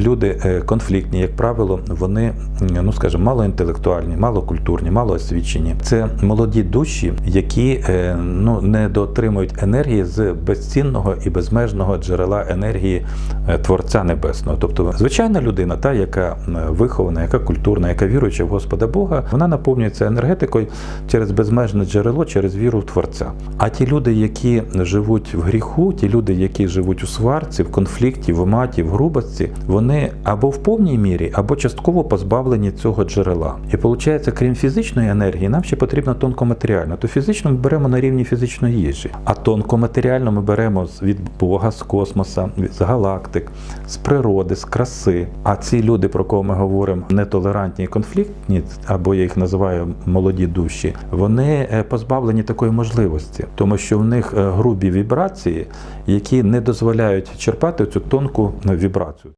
люди е, конфліктні, як правило, вони, ну скажімо, малоінтелектуальні, малокультурні, малоосвічені. Це молоді душі, які е, ну, не дотримують енергії з безцінного і безмежного джерела енергії е, Творця Небесного. Тобто, звичайна людина, та, яка вихована, яка культурна, яка віруюча в Господа Бога, вона наповнюється енергетикою через безмежне джерело, через віру в Творця. А ті люди, які живуть в гріху, ті люди, які живуть у сварці, в конфлікті, в маті, в грубості, вони або в повній мірі, або частково позбавлені цього джерела. І виходить, крім фізичної енергії, нам ще потрібна тонкоматеріальна. То фізично ми беремо на рівні фізичної їжі, а тонкоматеріально ми беремо від Бога, з космоса, з галактик, з природи, з краси. А ці люди, про кого ми говоримо, нетолерантні і конфліктні, або я їх називаю молоді душі, вони е, позбавлені такої можливості, тому що в них е, грубі вібрації, які не дозволяють черпати цю тонку е, вібрацію.